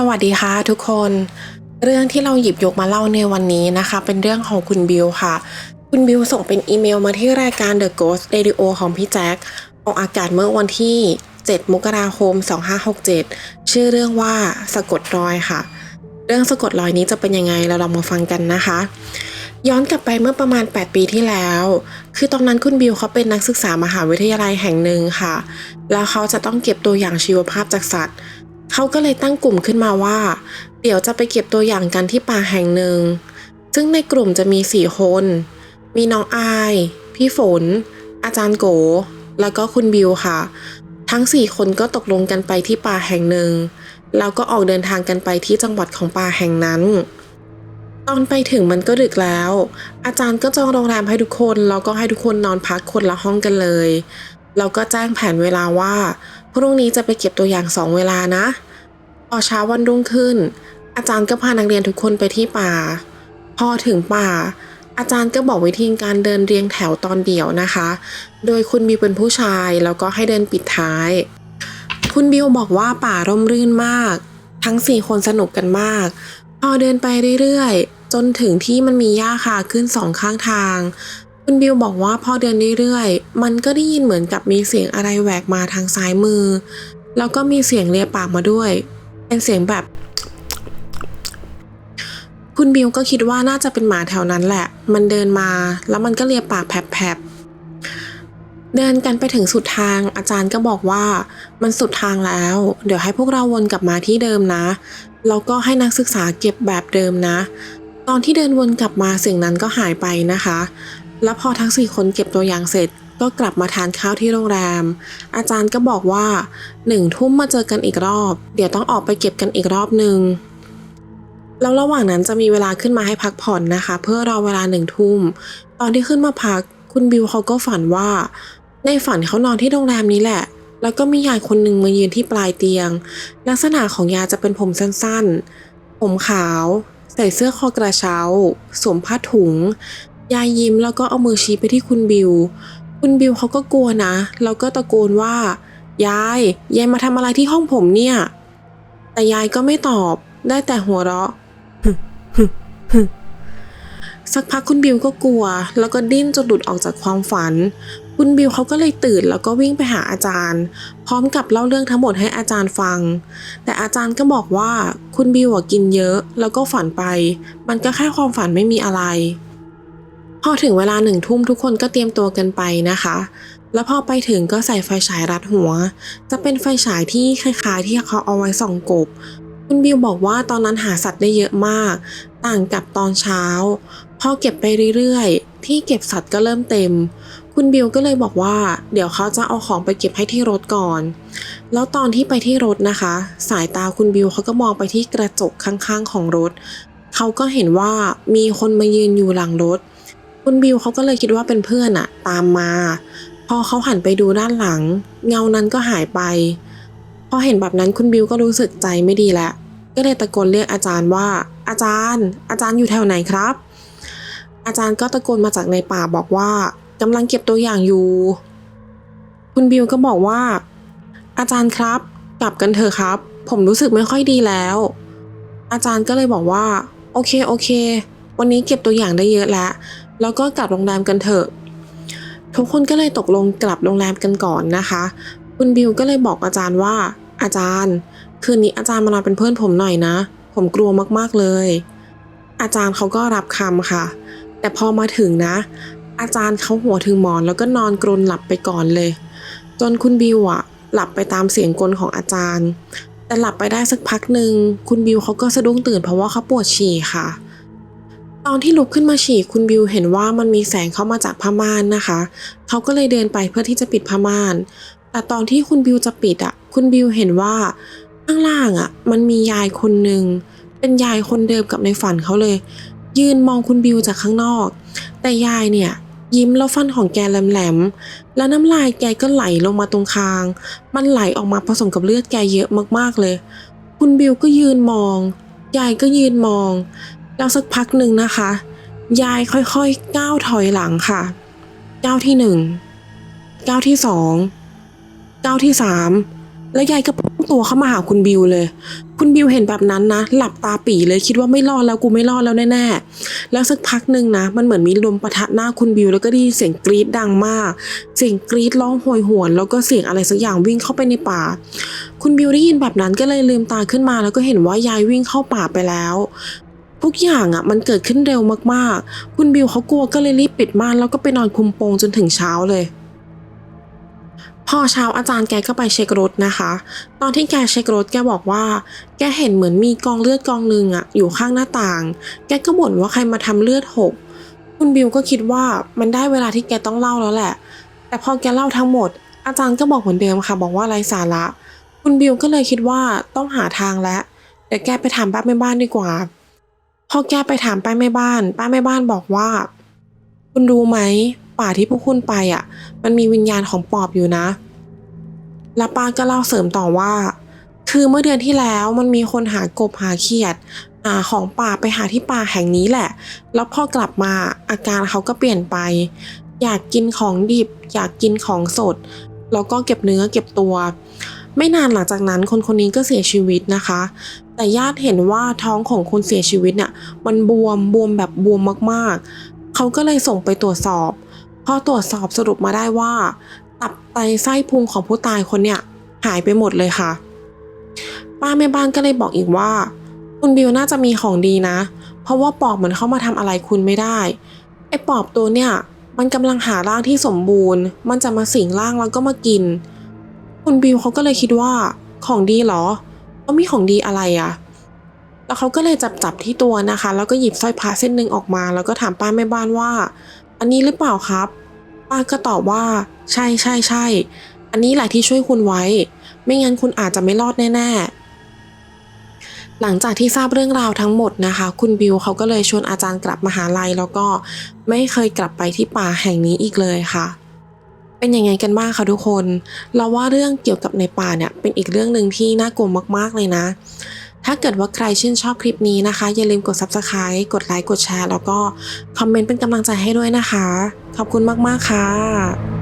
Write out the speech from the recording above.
สวัสดีค่ะทุกคน เรื่องที่เราหยิบยกมาเล่าในวันนี้นะคะ เป็นเรื่องของคุณบิวค่ะ คุณบิวส่งเป็นอีเมลมาที่รายการ The Ghost Radio ของพี่แจ็คออกอากาศเมื่อวันที่ 7 มกราคม 2567 ชื่อเรื่องว่าสะกดรอยค่ะ เรื่องสะกดรอยนี้จะเป็นยังไงเราลองมาฟังกันนะคะ ย้อนกลับไปเมื่อประมาณ 8 ปีที่แล้ว คือตอนนั้นคุณบิวเขาเป็นนักศึกษามหาวิทยาลัยแห่งหนึ่งค่ะ แล้วเขาจะต้องเก็บตัวอย่างชีวภาพจากสัตว์ เขาก็เลยตั้งกลุ่มขึ้นมาว่า เดี๋ยวจะไปเก็บตัวอย่างกันที่ป่าแห่งหนึ่ง ซึ่งในกลุ่มจะมีสี่คน มีน้องอาย พี่ฝน อาจารย์โก แล้วก็คุณบิวค่ะ ทั้งสี่คนก็ตกลงกันไปที่ป่าแห่งหนึ่ง แล้วก็ออกเดินทางกันไปที่จังหวัดของป่าแห่งนั้นตอนไปถึงมันก็ดึกแล้ว อาจารย์ก็จองโรงแรมให้ทุกคน แล้วก็ให้ทุกคนนอนพักคนละห้องกันเลย แล้วก็แจ้งแผนเวลาว่า พรุ่งนี้จะไปเก็บตัวอย่างสองเวลานะพอเช้าวันรุ่งขึ้น อาจารย์ก็พานักเรียนทุกคนไปที่ป่า พอถึงป่า อาจารย์ก็บอกวิธีการเดินเรียงแถวตอนเดี่ยวนะคะ โดยคุณบิวเป็นผู้ชายแล้วก็ให้เดินปิดท้าย คุณบิวบอกว่าป่าร่มรื่นมาก ทั้งสี่คนสนุกกันมาก พอเดินไปเรื่อยๆ จนถึงที่มันมีหญ้าคาขึ้นสองข้างทาง คุณบิวบอกว่าพอเดินเรื่อยๆ มันก็ได้ยินเหมือนกับมีเสียงอะไรแหวกมาทางซ้ายมือ แล้วก็มีเสียงเลียปากมาด้วย เป็นเสียงแบบ คุณบิวก็คิดว่าน่าจะเป็นหมาแถวนั้นแหละ มันเดินมา แล้วมันก็เลียปากแผลบๆ เดินกันไปถึงสุดทาง อาจารย์ก็บอกว่า มันสุดทางแล้ว เดี๋ยวให้พวกเราวนกลับมาที่เดิมนะ แล้วก็ให้นักศึกษาเก็บแบบเดิมนะ ตอนที่เดินวนกลับมาสิ่งนั้นก็หายไปนะคะ แล้วพอทั้งสี่คนเก็บตัวอย่างเสร็จก็กลับมาทานข้าวที่โรงแรม อาจารย์ก็บอกว่าหนึ่งทุ่มมาเจอกันอีกรอบ เดี๋ยวต้องออกไปเก็บกันอีกรอบหนึ่งแล้วระหว่างนั้นจะมีเวลาขึ้นมาให้พักผ่อนนะคะ เพื่อรอเวลาหนึ่งทุ่ม ตอนที่ขึ้นมาพัก คุณบิวเขาก็ฝันว่า ในฝันเขานอนที่โรงแรมนี้แหละ แล้วก็มียายคนหนึ่งมายืนที่ปลายเตียง ลักษณะของยายจะเป็นผมสั้นๆ ผมขาว ใส่เสื้อคอกระเช้า สวมผ้าถุง ยายยิ้มแล้วก็เอามือชี้ไปที่คุณบิว คุณบิวเขาก็กลัวนะ แล้วก็ตะโกนว่า ยาย ยายมาทำอะไรที่ห้องผมเนี่ย แต่ยายก็ไม่ตอบ ได้แต่หัวเราะ สักพักคุณบิวก็กลัว แล้วก็ดิ้นจนหลุดออกจากความฝัน คุณบิวเขาก็เลยตื่นแล้วก็วิ่งไปหาอาจารย์ พร้อมกับเล่าเรื่องทั้งหมดให้อาจารย์ฟัง แต่อาจารย์ก็บอกว่าคุณบิวกินเยอะ แล้วก็ฝันไป มันก็แค่ความฝันไม่มีอะไร พอถึงเวลาหนึ่งทุ่มทุกคนก็เตรียมตัวกันไปนะคะ แล้วพอไปถึงก็ใส่ไฟฉายรัดหัว จะเป็นไฟฉายที่คล้ายๆ ที่เขาเอาไว้ส่องกบ คุณบิวบอกว่าตอนนั้นหาสัตว์ได้เยอะมาก ต่างกับตอนเช้า พอเก็บไปเรื่อยๆ ที่เก็บสัตว์ก็เริ่มเต็ม คุณบิวก็เลยบอกว่า เดี๋ยวเขาจะเอาของไปเก็บให้ที่รถก่อน แล้วตอนที่ไปที่รถนะคะ สายตาคุณบิวเขาก็มองไปที่กระจกข้างๆของรถ เขาก็เห็นว่ามีคนมายืนอยู่หลังรถ คุณบิวเขาก็เลยคิดว่าเป็นเพื่อนอะตามมา พอเขาหันไปดูด้านหลัง เงานั้นก็หายไป พอเห็นแบบนั้นคุณบิวก็รู้สึกใจไม่ดีแล้วก็เลยตะโกนเรียกอาจารย์ว่า อาจารย์ อาจารย์อยู่แถวไหนครับ อาจารย์ก็ตะโกนมาจากในป่าบอกว่ากำลังเก็บตัวอย่างอยู่ คุณบิวก็บอกว่า อาจารย์ครับ กลับกันเถอะครับ ผมรู้สึกไม่ค่อยดีแล้ว อาจารย์ก็เลยบอกว่า โอเคโอเค วันนี้เก็บตัวอย่างได้เยอะแล้ว แล้วก็กลับโรงแรมกันเถอะ ทุกคนก็เลยตกลงกลับโรงแรมกันก่อนนะคะ คุณบิวก็เลยบอกอาจารย์ว่า อาจารย์ คืนนี้อาจารย์มานอนเป็นเพื่อนผมหน่อยนะ ผมกลัวมากๆเลย อาจารย์เขาก็รับคำค่ะ แต่พอมาถึงนะ อาจารย์เขาหัวถึงหมอนแล้วก็นอนกรนหลับไปก่อนเลย จนคุณบิวอะหลับไปตามเสียงกลนของอาจารย์ แต่หลับไปได้สักพักหนึ่งคุณบิวเขาก็สะดุ้งตื่นเพราะว่าเขาปวดฉี่ค่ะ ตอนที่ลุกขึ้นมาฉี่คุณบิวเห็นว่ามันมีแสงเข้ามาจากผ้าม่านนะคะ เขาก็เลยเดินไปเพื่อที่จะปิดผ้าม่าน แต่ตอนที่คุณบิวจะปิดอะ คุณบิวเห็นว่าข้างล่างอะ มันมียายคนหนึ่งเป็นยายคนเดิมกับในฝันเขาเลย ยืนมองคุณบิวจากข้างนอก แต่ยายเนี่ยยิ้มแล้วฟันของแกแหลมๆ แล้วน้ำลายแกก็ไหลลงมาตรงคาง มันไหลออกมาผสมกับเลือดแกเยอะมากๆเลย คุณบิวก็ยืนมอง ยายก็ยืนมอง แล้วสักพักหนึ่งนะคะ ยายค่อยๆก้าวถอยหลังค่ะ ก้าวที่หนึ่งก้าวที่สองก้าวที่สามแล้วยายก็พุ่งตัวเข้ามาหาคุณบิวเลย คุณบิวเห็นแบบนั้นนะ หลับตาปี่เลยคิดว่าไม่รอดแล้วกูไม่รอดแล้วแน่ๆ แล้วสักพักหนึ่งนะ มันเหมือนมีลมปะทะหน้าคุณบิว แล้วก็ได้ยินเสียงกรีดดังมาก เสียงกรีดร้องโหยหวน แล้วก็เสียงอะไรสักอย่างวิ่งเข้าไปในป่า คุณบิวได้ยินแบบนั้นก็เลยลืมตาขึ้นมา แล้วก็เห็นว่ายายวิ่งเข้าป่าไปแล้ว ทุกอย่างอะมันเกิดขึ้นเร็วมากๆ คุณบิวเขากลัวก็เลยรีบปิดม่านแล้วก็ไปนอนคุมโปงจนถึงเช้าเลย พอเช้าอาจารย์แกก็ไปเช็ครถนะคะ ตอนที่แกเช็ครถแกบอกว่า แกเห็นเหมือนมีกองเลือดกองหนึ่งอะอยู่ข้างหน้าต่าง แกก็บ่นว่าใครมาทำเลือดหก คุณบิวก็คิดว่ามันได้เวลาที่แกต้องเล่าแล้วแหละ แต่พอแกเล่าทั้งหมด อาจารย์ก็บอกเหมือนเดิมค่ะ บอกว่าไร้สาระ คุณบิวก็เลยคิดว่าต้องหาทางแล้วเดี๋ยวแกไปถามป้าแม่บ้านดีกว่า พอแกไปถามป้าแม่บ้าน ป้าแม่บ้านบอกว่า คุณรู้ไหมป่าที่พวกคุณไปอะ มันมีวิญญาณของปอบอยู่นะ แล้วป้าก็เล่าเสริมต่อว่า คือเมื่อเดือนที่แล้วมันมีคนหากบหาเขียดหาของป่าไปหาที่ป่าแห่งนี้แหละ แล้วพอกลับมาอาการเขาก็เปลี่ยนไป อยากกินของดิบ อยากกินของสด แล้วก็เก็บเนื้อเก็บตัว ไม่นานหลังจากนั้นคนคนนี้ก็เสียชีวิตนะคะ แต่ญาติเห็นว่าท้องของคนเสียชีวิตเนี่ยมันบวมบวมแบบบวมมากๆ เขาก็เลยส่งไปตรวจสอบ พอตรวจสอบสรุปมาได้ว่า ตับไตไส้พุงของผู้ตายคนเนี่ยหายไปหมดเลยค่ะ ป้าแม่บ้านก็เลยบอกอีกว่า คุณบิวน่าจะมีของดีนะ เพราะว่าปอบเหมือนเข้ามาทำอะไรคุณไม่ได้ไอ้ปอบตัวเนี่ยมันกำลังหาร่างที่สมบูรณ์ มันจะมาสิงร่างแล้วก็มากิน คุณบิวเขาก็เลยคิดว่า ของดีเหรอ ว่ามีของดีอะไรอะแล้วเขาก็เลยจับจับที่ตัวนะคะ แล้วก็หยิบสร้อยพระเส้นหนึ่งออกมา แล้วก็ถามป้าแม่บ้านว่า อันนี้หรือเปล่าครับ ป้าก็ตอบว่า ใช่ใช่ใช่อันนี้แหละที่ช่วยคุณไว้ ไม่งั้นคุณอาจจะไม่รอดแน่ๆ หลังจากที่ทราบเรื่องราวทั้งหมดนะคะ คุณบิวเขาก็เลยชวนอาจารย์กลับมหาลัย แล้วก็ไม่เคยกลับไปที่ป่าแห่งนี้อีกเลยค่ะ เป็นยังไงกันบ้างคะทุกคน เราว่าเรื่องเกี่ยวกับในป่าเนี่ยเป็นอีกเรื่องหนึ่งที่น่ากลัวมากๆเลยนะ ถ้าเกิดว่าใครชื่นชอบคลิปนี้นะคะ อย่าลืมกด subscribe กดไลค์กดแชร์แล้วก็คอมเมนต์เป็นกำลังใจให้ด้วยนะคะ ขอบคุณมากๆค่ะ